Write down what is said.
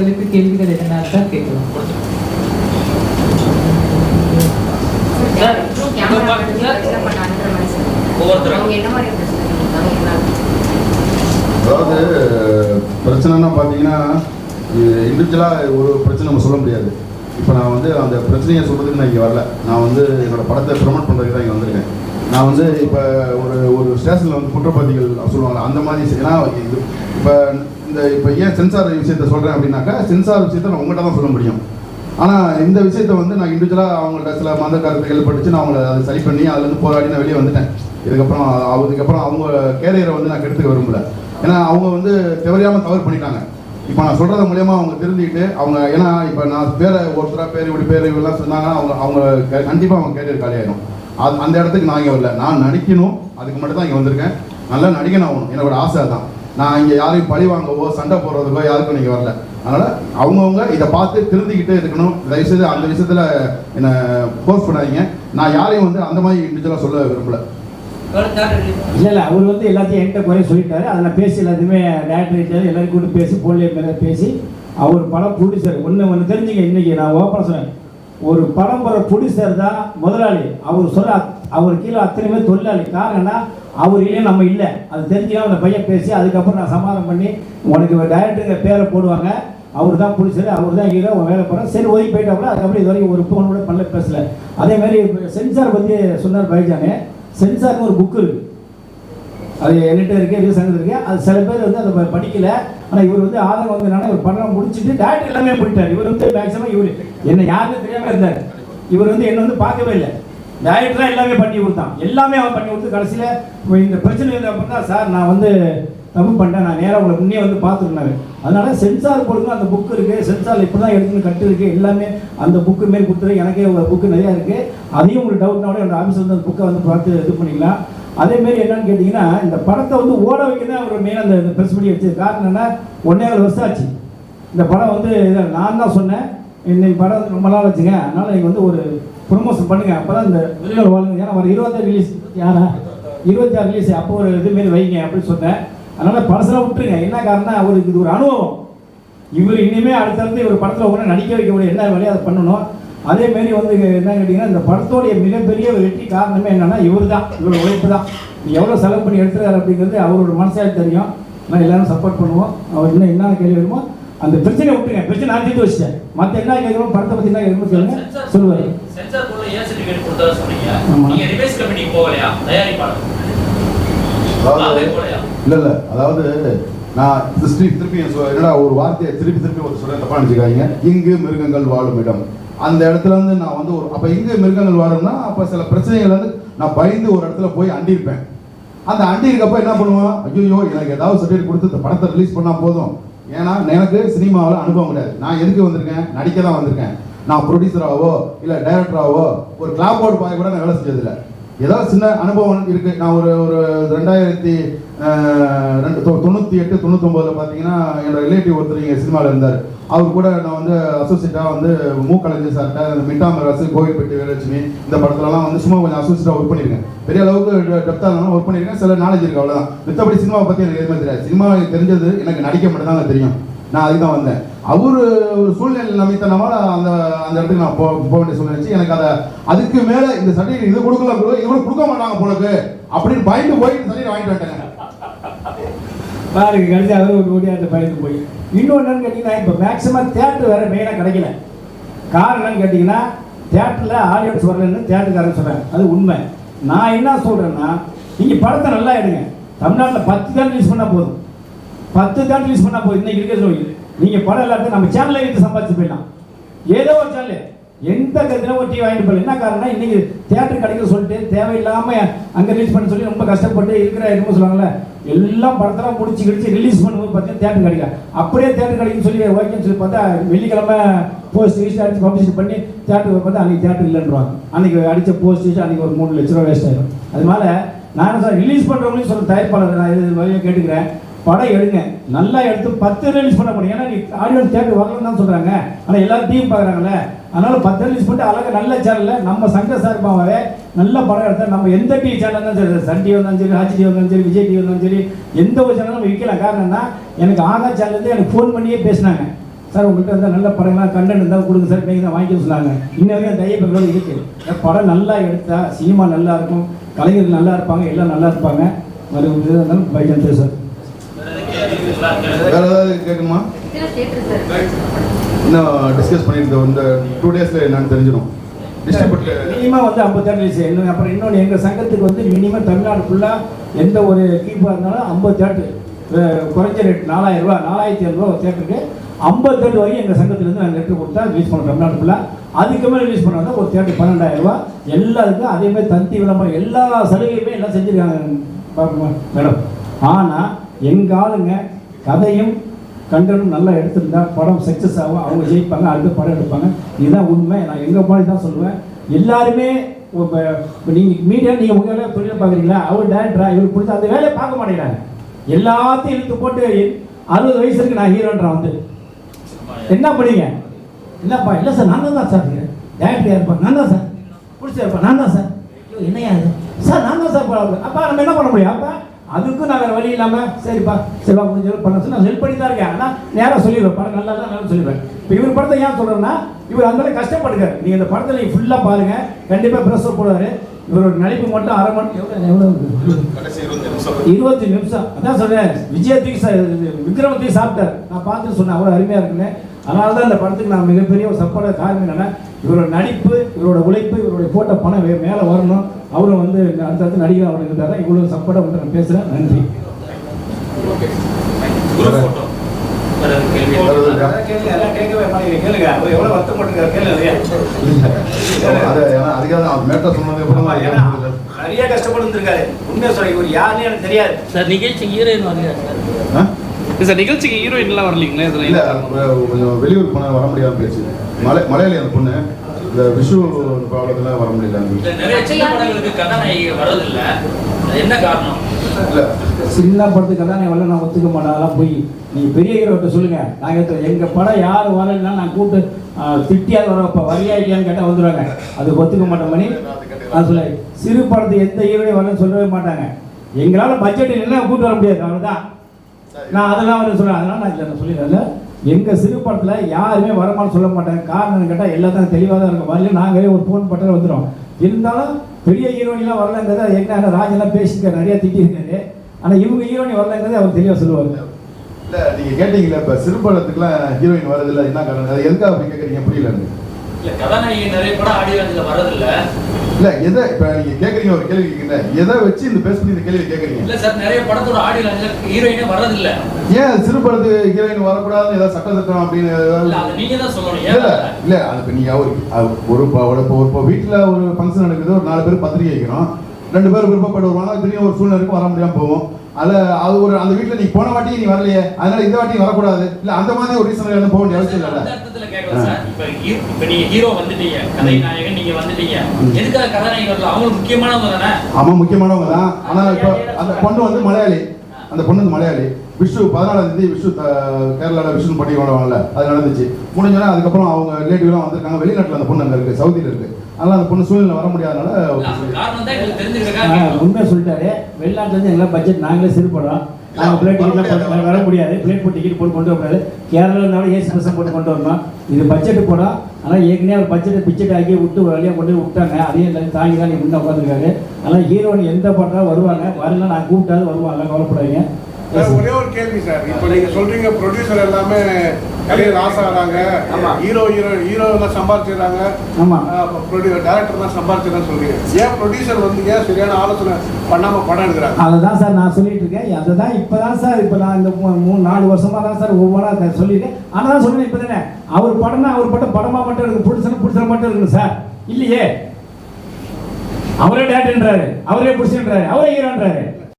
உங்களுக்கு கேள்விகள் கேட்கலாம். அதாவது பிரச்சனைனா பார்த்தீங்கன்னா இண்டிவிஜுவலாக ஒரு பிரச்சனை நம்ம சொல்ல முடியாது. இப்போ நான் வந்து அந்த பிரச்சனையை சொல்கிறதுக்கு நான் இங்கே வரல. நான் வந்து என்னோட படத்தை ப்ரொமோட் பண்ணுறதுக்கு தான் இங்கே வந்திருக்கேன். நான் வந்து இப்போ ஒரு ஒரு ஸ்டேஷனில் வந்து குற்றப்பாதிகள் சொல்லுவாங்க அந்த மாதிரி ஏன்னா இது இப்போ இந்த இப்போ ஏன் சென்சார் விஷயத்த சொல்கிறேன் அப்படின்னாக்கா சென்சார் விஷயத்தை நான் உங்கள்கிட்ட தான் சொல்ல முடியும். ஆனால் இந்த விஷயத்தை வந்து நான் இண்டிவிஜுவலாக அவங்கள்ட்ட சில மந்த கருத்துக்கள் படித்து நான் அவங்கள அதை சரி பண்ணி அதுலேருந்து போராடி நான் வெளியே வந்துட்டேன். இதுக்கப்புறம் அதுக்கப்புறம் அவங்க கேரியரை வந்து நான் கெடுத்துக்க விரும்பல. ஏன்னா அவங்க வந்து தெரியாமல் தவறு பண்ணிட்டாங்க. இப்போ நான் சொல்கிறது மூலயமா அவங்க தெரிஞ்சுக்கிட்டு அவங்க ஏன்னா இப்போ நான் பேரை ஒருத்தராக பேர் இப்படி பேர் இவெல்லாம் சொன்னாங்கன்னா அவங்க அவங்க கண்டிப்பாக அவங்க கேரியர் காலியாயிடும் அது அந்த இடத்துக்கு நான் இங்கே வரல. நான் நடிக்கணும் அதுக்கு மட்டும் தான் இங்கே வந்திருக்கேன். நல்லா நடிக்கணும் ஆகணும் என்னோட ஆசை தான் நான் இங்கே யாரையும் பழி வாங்கவோ சண்டை போடுறதுக்கோ யாருக்கும் நீங்கள் வரல. அதனால் அவங்கவுங்க இதை பார்த்து திருந்திக்கிட்டே இருக்கணும். தயவுசெய்து அந்த விஷயத்தில் என்னை ஃபோர்ஸ் பண்ணாதீங்க. நான் யாரையும் வந்து அந்த மாதிரி இண்டிவிஜுவலாக சொல்ல விரும்பல. இல்லை இல்லை அவர் வந்து எல்லாத்தையும் என்கிட்ட குறைய சொல்லிட்டாரு. அதில் பேசி எல்லாத்தையுமே டேரக்டர் எல்லாரும் கூட பேசி போலியோ மேலே பேசி அவர் படம் ப்ரொடியூசர் ஒன்று ஒன்று தெரிஞ்சுங்க இன்றைக்கி நான் ஓப்பன் சொன்னேன். ஒரு படம் போகிற ப்ரொடியூசர் தான் முதலாளி. அவர் சொல்ல அவர் கீழே அத்தனை பேர் தொழிலாளி. காரணம்னா அவர் இல்லையே நம்ம இல்லை. அது தெரிஞ்சுக்கலாம் அந்த பையன் பேசி அதுக்கப்புறம் நான் சமாதானம் பண்ணி உனக்கு டைரக்டருங்க பேரை போடுவாங்க. அவர் தான் பிடிச்சது அவர் தான் ஹீரோ அவன் வேலை போகிறேன் சரி ஒதுக்கி போயிட்டாப்புல அதுக்கப்புறம் இது வரைக்கும் ஒரு ஃபோன் கூட பண்ணல பேசல. அதே மாதிரி சென்சார் பற்றி சொன்னார் பைஜானு. சென்சார்னு ஒரு புக்கு இருக்குது அது என்கிட்ட இருக்கு இது சங்கத்தில் இருக்கு. அது சில பேர் வந்து அதை படிக்கல. ஆனால் இவர் வந்து ஆதரவு வந்து என்னன்னா இவர் படம் முடிச்சுட்டு டேரக்டர் எல்லாமே போயிட்டார். இவர் வந்து மேக்ஸிமம் இவர். என்ன யாருமே தெரியாமல் இருந்தார். இவர் வந்து என்ன வந்து பார்க்கவே இல்லை. டைரக்டராக எல்லாமே பண்ணி கொடுத்தான். எல்லாமே அவன் பண்ணி கொடுத்து கடைசியில் இந்த பிரச்சனை இருந்த தான் சார் நான் வந்து தப்பு பண்ணிட்டேன். நான் நேராக உங்களை முன்னே வந்து பார்த்துருந்தாரு அதனால சென்சார் கொடுங்க அந்த புக் இருக்குது சென்சார் இப்படி தான் எடுத்துன்னு கட்டு இருக்குது எல்லாமே அந்த புக்கு மாரி கொடுத்துரு. எனக்கே ஒரு புக்கு நிறையா இருக்குது அதையும் உங்களுக்கு டவுட்னா கூட என்னோட ஆஃபீஸ் வந்து அந்த புக்கை வந்து பார்த்து இது பண்ணிக்கலாம். அதே மாதிரி என்னன்னு கேட்டிங்கன்னா இந்த படத்தை வந்து ஓட வைக்க தான் அவர் மெயின் அந்த ப்ரெஸ் பண்ணி வச்சது காரணம் என்னன்னா ஒன்னே வருஷம் ஆச்சு. இந்த படம் வந்து நான் தான் சொன்னேன். இன்னைக்கு படம் வந்து ரொம்ப நாள் வச்சுங்க அதனால நீங்கள் வந்து ஒரு ப்ரொமோஷன் பண்ணுங்க. அப்போ தான் இந்த வெளியில் வாழுங்க ஏன்னா ஒரு இருபத்தாறு ரிலீஸ் யாரா? இருபத்தாறு ரிலீஸ் அப்போ ஒரு இது மாரி வைங்க அப்படின்னு சொன்னேன். அதனால படத்தில் விட்டுருங்க. என்ன காரணம் அவருக்கு இது ஒரு அனுபவம். இவர் இனிமே அடுத்தடுத்து இவர் படத்தில் உடனே நடிக்க வைக்க முடியும். என்ன வேலையை அதை பண்ணணும். அதேமாரி வந்து என்ன கேட்டிங்கன்னா இந்த படத்தோடைய மிகப்பெரிய வெற்றி காரணமே என்னென்னா இவர் தான் இவரோட உழைப்பு தான். எவ்வளோ செலவு பண்ணி எடுத்துறாரு அப்படிங்கிறது அவரோட மனசாக தெரியும். நான் எல்லாரும் சப்போர்ட் பண்ணுவோம். அவர் இன்னும் என்ன கேள்வி வருமோ அந்த பிரச்சனையை விட்டுருங்க. பிரச்சனை நான் தீர்த்து வச்சிட்டேன். மற்ற என்ன கேட்கணும் படத்தை பற்றி என்ன கேட்கணும் சொல்லுங்க. சென்சார் சொல்லுவார். சென்சார் போர்டுல ஏன் certificate கொடுத்ததா சொன்னீங்க? நீங்க ரிவைஸ் கமிட்டிக்கு போகலையா? தயாரிப்பாளர். இல்லை இல்லை. அதாவது நான் திருப்பி திருப்பி சொ- என்னடா ஒரு வார்த்தையை திருப்பி திருப்பி ஒரு சொல்ல தப்பா நினச்சிக்காதீங்க. இங்கு மிருகங்கள் வாழும் இடம். அந்த இடத்துல வந்து நான் வந்து ஒரு அப்போ இங்கு மிருகங்கள் வாழும்னா அப்போ சில பிரச்சனைகள் வந்து நான் பயந்து ஒரு இடத்துல போய் அண்டிருப்பேன். அந்த அண்டி இருக்கப்ப என்ன பண்ணுவான்? ஐயோ எனக்கு ஏதாவது சர்டிஃபிகேட் கொடுத்து இந்த படத்தை ரிலீஸ் பண்ணால் போதும். ஏன்னா எனக்கு சினிமாவில் அனுபவம் கிடையாது. நான் எதுக்கு வந்திருக்கேன்? நடிக்க தான் வந்திருக்கேன். நான் ப்ரொடியூசராகவோ இல்லை டைரக்டராகவோ ஒரு கிளாப் போர்டு பாய் கூட நான் வேலை செஞ்சதில்லை. ஏதாவது சின்ன அனுபவம் இருக்கு. நான் ஒரு ஒரு ரெண்டாயிரத்தி ரெண்டு தொ- எட்டு தொண்ணூத்தொன்பதுல பார்த்தீங்கன்னா என்னோட ரிலேட்டிவ் ஒருத்தர் இங்கே சினிமாவில் இருந்தார். அவர் கூட நான் வந்து அசோசியேட்டாக வந்து மூக்கலைஞர் சார்கிட்ட அந்த மிட்டாமராசு கோவில்பட்டி வீரலட்சுமி இந்த படத்துலலாம் வந்து சும்மா கொஞ்சம் அசோசியேட்டாக ஒர்க் பண்ணியிருக்கேன் பெரிய அளவுக்கு டெப்த்தாக இருந்தாலும் ஒர்க் பண்ணியிருக்கேன் சில நாலேஜ் இருக்கு அவ்வளோதான் மித்தபடி சினிமாவை பற்றி எனக்கு எதுவுமே தெரியாது. சினிமா எனக்கு தெரிஞ்சது எனக்கு நடிக்க மட்டும் தெரியும். நான் அதுக்கு தான் வந்தேன். அவர் சூழ்நிலை நம்பித்தனமா அந்த அந்த இடத்துக்கு நான் போக போக வேண்டிய சூழ்நிலை எனக்கு அதை அதுக்கு மேல இந்த சர்டிஃபிகேட் இது கொடுக்கல bro, இது கொடுக்க மாட்டாங்க போனக்கு அப்படின்னு பயந்து போய் இந்த சர்டிஃபிகேட் வாங்கிட்டு வந்துட்டேன் பாருங்க கடைசி அவர் ஒரு ஓடியாட்டு பயந்து போய். இன்னொன்று என்னன்னு கேட்டிங்கன்னா இப்போ மேக்ஸிமம் தேட்டர் வேற மெயினாக கிடைக்கல. காரணம் என்னன்னு கேட்டிங்கன்னா தேட்டரில் ஆடியன்ஸ் வரலன்னு தேட்டருக்காரன் சொல்கிறேன் அது உண்மை. நான் என்ன சொல்கிறேன்னா நீங்கள் படத்தை நல்லா எடுங்க. தமிழ்நாட்டில் பத்து தான் ரிலீஸ் பண்ணால் போதும். பத்து தான் ரிலீஸ் பண்ணால் போதும். இன்னைக்கு இருக்க சொல்லி நீங்கள் படம் எல்லாத்தையும் நம்ம சேனலில் எடுத்து சம்பாதிச்சு போயிடலாம். ஏதோ ஒரு சேனல் எந்த கருத்துல ஒரு டிவி வாங்கிட்டு போகல. என்ன காரணம் இன்னைக்கு தேட்டர் கிடைக்க சொல்லிட்டு தேவையில்லாம அங்க ரிலீஸ் பண்ண சொல்லி ரொம்ப கஷ்டப்பட்டு இருக்கிற என்னமோ சொல்லுவாங்கல்ல எல்லாம் படத்தெல்லாம் முடிச்சு கிடிச்சு ரிலீஸ் பண்ணும்போது பார்த்தீங்கன்னா தேட்டர் கிடைக்க? அப்படியே தேட்டர் கிடைக்குன்னு சொல்லி ஓகேன்னு சொல்லி பார்த்தா வெள்ளிக்கிழமை போஸ்ட் ரிஜிஸ்டர் அடிச்சு பப்ளிஷ் பண்ணி தேட்டர் பார்த்தா அன்றைக்கி தேட்டர் இல்லைன்றாங்க அன்றைக்கி அடித்த போஸ்ட் அன்னைக்கு ஒரு மூணு லட்ச ரூபா வேஸ்ட் ஆயிடும் அதனால நான் என்ன ரிலீஸ் பண்ணுறவங்களையும் சொல்ல தயாரிப்பாளர் நான் இது வழியாக கேட்டுக்கிறேன். படம் எடுங்க. நல்லா எடுத்து பத்து ரிலீஸ் பண்ண முடியும். ஏன்னா நீ ஆடியன்ஸ் தேட்டர் வரலன்னு தான் சொல்கிறாங்க ஆனால் எல்லாரும் டீம் பார்க்குறாங்கல்ல. அதனால் பத்து ரிலீஸ் பண்ணிட்டு அழகாக நல்ல சேனலில் நம்ம சங்க சார்பாகவே நல்ல படம் எடுத்தால் நம்ம எந்த டிவி சேனல் தான் சரி சன் டிவி வந்தாலும் சரி ஹாச்சி டிவி வந்தாலும் சரி விஜய் டிவி வந்தாலும் சரி எந்த ஒரு சேனலும் விற்கலாம் காரணம் எனக்கு ஆகா சேனல்லேருந்து எனக்கு ஃபோன் பண்ணியே பேசினாங்க. சார் உங்கள்கிட்ட இருந்தால் நல்ல படங்கள்லாம் கண்டென்ட் இருந்தால் கொடுங்க சார் நீங்கள் தான் வாங்கிக்க சொன்னாங்க. இன்ன வரைக்கும் தையப்பங்களோட இருக்குது படம் நல்லா எடுத்தால் சினிமா நல்லா இருக்கும் கலைஞர்கள் நல்லா இருப்பாங்க எல்லாம் நல்லா இருப்பாங்க. மறு பை சார் வேற எதுவும் கேள்வி இருக்குங்களா? வேற ஏதாவது கேட்குமா இன்னும் டிஸ்கஸ் பண்ணியிருந்தோம் இந்த டூ டேஸில் என்னன்னு தெரிஞ்சிடும். மினிமம் வந்து ஐம்பத்தாறு வயசு இன்னும் அப்புறம் இன்னொன்று எங்கள் சங்கத்துக்கு வந்து மினிமம் தமிழ்நாடு ஃபுல்லாக எந்த ஒரு கீப்பாக இருந்தாலும் ஐம்பத்தி தேட்டரு குறைஞ்ச ரேட் நாலாயிரம் ரூபா நாலாயிரத்தி ஐநூறுரூவா தேட்டருக்கு தேட்டருக்கு ஐம்பத்தெட்டு வரைக்கும் எங்கள் சங்கத்துலேருந்து நாங்கள் நெட்டு கொடுத்தா ரிலீஸ் பண்ணுறோம் தமிழ்நாடு ஃபுல்லாக அதுக்கு மேலே ரிலீஸ் பண்ணாங்க ஒரு தேட்டர் பன்னெண்டாயிரம் ரூபா எல்லாருக்கும் அதே மாதிரி தந்தி விளம்பரம் எல்லா சலுகையுமே எல்லாம் செஞ்சுருக்காங்க. மேடம். ஆனால் எங்கள் ஆளுங்க கதையும் கண்டனும் நல்லா எடுத்திருந்தா படம் சக்ஸஸ் ஆகும். அவங்க ஜெயிப்பாங்க அடுத்த படம் எடுப்பாங்க. இதுதான் உண்மை. நான் எங்கள் மாதிரி தான் சொல்லுவேன். எல்லாருமே இப்போ நீங்கள் மீடியா நீங்கள் உங்கள் வேலை தொழிலை பார்க்குறீங்களா? அவர் டேரக்டரா இவர் பிடிச்ச அந்த வேலையை பார்க்க மாட்டேங்கிறாங்க எல்லாத்தையும் இழுத்து போட்டு அறுபது வயசு இருக்கு நான் ஹீரோன்றான் வந்து. என்ன பண்ணீங்க? இல்லைப்பா இல்லை சார் நான் தான் சார் டேரக்டர் யாருப்பா நான் தான் சார். பிடிச்சிருப்பா நான் தான் சார். என்னையா சார் நான் தான் சார் அப்பா நம்ம என்ன பண்ண முடியும்? அப்பா அதுக்கும் நான் வேற வழி இல்லாமல் சரிப்பா சரிப்பா முடிஞ்ச பண்ண சொல்லி நான் ஹெல்ப் பண்ணி தான் இருக்கேன். ஆனால் நேராக சொல்லிடுவேன். படம் நல்லா தான் நல்லா சொல்லிடுவேன். இப்போ இவர் படத்தை ஏன் சொல்கிறேன்னா இவர் அந்த அளவுக்கு கஷ்டப்படுறாரு நீங்கள் இந்த படத்தில் நீங்கள் ஃபுல்லாக பாருங்கள் கண்டிப்பாக ப்ரெஸ் போடுவார். இவரோட நடிப்பு மட்டும் அரை மணி எவ்வளோ இருபத்தி நிமிஷம். அதான் சொல்றேன். விஜய் தூக்கி சா- இது விக்ரம் தூக்கி சாப்பிட்டார். நான் பார்த்துட்டு சொன்னேன் அவ்வளோ அருமையா இருக்குன்னு. அதனால தான் இந்த படத்துக்கு நான் மிகப்பெரிய ஒரு சப்போர்ட் காரணம் என்னன்னா இவரோட நடிப்பு இவரோட உழைப்பு இவருடைய போட்ட பணம் வே- மேல வரணும். அவரும் வந்து அடுத்தடுத்து நடிகர் அவருக்கு இருந்தாரு. இவ்வளவு சப்போர்ட்டை வந்து நான் பேசுறேன். நன்றி. அவர் நிறைய கஷ்டப்பட்டு உண்மையை சொல்ல இவர் யாருன்னு எனக்கு தெரியாது. சார் நிகழ்ச்சி ஹீரோயின் வரலையா சார்? சார் நிகழ்ச்சிக்கு ஹீரோயின்லாம் வரலீங்களா? இல்ல இதில் அது கொஞ்சம் வெளியூர் போன வர முடியாம போயிடுச்சு. மலை அந்த பொண்ணு இந்த விஷு ப்ராப்ளத்துல வர முடியல. என்ன காரணம்? இல்ல. சின்ன படத்துக்கு தான் வரல நான் ஒத்துக்க மாட்டேன். அதெல்லாம் போய் நீங்க பெரிய ஹீரோட்ட சொல்லுங்க. நாங்க இப்ப எங்க படம் யார் வரலன்னா நான் கூப்பிட்டு ஆஹ், திட்டியாவது வரோம். இப்போ வரியாக்கியான்னு கேட்டால் வந்துடுவாங்க அது ஒத்துக்க மாட்டோம் மணி. நான் சொல்ல சிறு படத்துக்கு எந்த ஹீரோயும் வரலன்னு சொல்லவே மாட்டாங்க. எங்களால் பட்ஜெட் இல்லைன்னா கூப்பிட்டு வர முடியாது. அவ்வளோதான் நான் அதெல்லாம் வந்து சொல்றேன். அதனால நான் இதில் சொல்லிடுறேன். எங்கள் சிறுபடத்தில் யாருமே வரமான்னு சொல்ல மாட்டாங்க. காரணம் கேட்டால் எல்லாத்தையும் தெளிவாக தான் இருக்கும். வரல நாங்களே ஒரு ஃபோன் பட்டம் வந்துடும் இருந்தாலும் பெரிய ஹீரோயின்லாம் வரலங்கிறத என்ன ராஜெல்லாம் பேசியிருக்காரு நிறைய திட்டிருக்காரு ஆனால் இவங்க ஹீரோயின் வரலங்கிறத அவர் தெளிவாக சொல்லுவார். இல்லை நீங்கள் கேட்டீங்கல்ல இப்போ சிறுபடத்துக்குலாம் ஹீரோயின் வரதில்லை. என்ன காரணம்? எதுக்காக அப்படி கேட்குறீங்க புரியல இல்ல எதை இப்ப நீங்க கேக்குறீங்க ஒரு கேள்வி கேக்குறீங்க. எதை வச்சு இந்த பண்ணி இந்த கேள்வி கேக்குறீங்க? இல்ல சார் நிறைய படத்தோட ஆடியோ லான்ச்ல ஹீரோயினே வர்றதில்ல. ஏன் சிறு ஹீரோயின் வரக்கூடாதுன்னு ஏதாவது சட்ட சட்டம் அப்படின்னு ஏதாவது? நீங்க தான் சொல்லணும் இல்ல இல்ல அது இப்ப நீங்க ஒரு ஒரு இப்ப வீட்டுல ஒரு ஃபங்க்ஷன் நடக்குது ஒரு நாலு பேர் பத்திரிக்கை வைக்கிறோம் ரெண்டு பேர் விருப்பப்பட்டு வருவாங்க திடீர்னு ஒரு சூழ்நிலை வர முடியாம போவோம் அதுல அது ஒரு அந்த வீட்டுல நீ போன வாட்டி நீ வரலையே அதனால இந்த வாட்டி வரக்கூடாது. இல்ல அந்த மாதிரி ஒரு ரீசன் போக வேண்டிய அவசியம் இல்ல அவங்களுக்கு முக்கியமானவங்க தானே? ஆமா முக்கியமானவங்க தான். ஆனா இப்போ அந்த பொண்ணு வந்து மலையாளி. அந்த பொண்ணு வந்து மலையாளி. விஷு பதினாலாம் தேதி விஷு த- கேரளால விஷு பண்ணி கொள்வாங்கல்ல அது நடந்துச்சு. முடிஞ்சோன்னா அதுக்கப்புறம் அவங்க ரிலேட்டிவ்லாம் வந்திருக்காங்க. வெளிநாட்டுல அந்த பொண்ணு அங்க இருக்கு சவுதியில இருக்கு. அதனால அந்த பொண்ணு சூழ்நிலை வர முடியாதனால இல்ல, அந்த காரணம் தான் எங்களுக்கு ஆ, தெரிஞ்சிருக்கா உண்மை சொல்லிட்டாரு வெளிநாட்டுலேருந்து எல்லாம் பட்ஜெட் நாங்களே சிறு படம் நாங்கள் பிளேட் டிக்கெட்லாம் வர முடியாது. பிளேட் போட்டு டிக்கெட் போட்டு கொண்டு வரக்கூடாது. கேரளா இருந்தாலும் ஏசி பஸ்ஸை போட்டு கொண்டு வரணும்? இது பட்ஜெட் போனால் ஆனால் ஏற்கனவே அவர் பட்ஜெட்டை பிச்சட் ஆக்கி விட்டு வழியாக கொண்டு போய் விட்டாங்க. அதையும் எல்லாரும் தாங்கி தான் முன்னே உட்காந்துருக்காரு அதனால் ஹீரோயின் எந்த படம் வருவாங்க? வரலாம் நான் கூப்பிட்டாலும் வருவாங்க கவலைப்படாதீங்க. ஒரே ஒரு கேள்வி சார். இப்போ நீங்கள் சொல்கிறீங்க ப்ரொடியூசர் எல்லாமே ஆகிறாங்க ஆமா. ஹீரோ ஹீரோ ஹீரோ எல்லாம் சம்பாதிச்சிடுறாங்க ஆமா. டேரக்டர் தான் சம்பாதிச்சிடறான்னு சொல்றீங்க. ஏன் ப்ரொடியூசர் வந்து ஏன் சரியான ஆலோசனை பண்ணாம படம் எடுக்கிறாங்க? அதை தான் சார் நான் சொல்லிட்டு இருக்கேன். அதை தான் இப்போ தான் சார் இப்போ நான் இந்த மூணு நாலு வருஷமா தான் சார் ஒவ்வொன்றா சொல்லியிருக்கேன் ஆனால் தான் சொல்லுவேன் இப்போ தானே. அவர் படம்னா அவர் படம் படமா மட்டும் இருக்கு. பிடிச்சன பிடிச்சன மட்டும் இருக்கணும் சார். இல்லையே. அவரே டேட்டுன்றாரு அவரே பிடிச்சுன்றாரு அவரே ஹீரோன்றாரு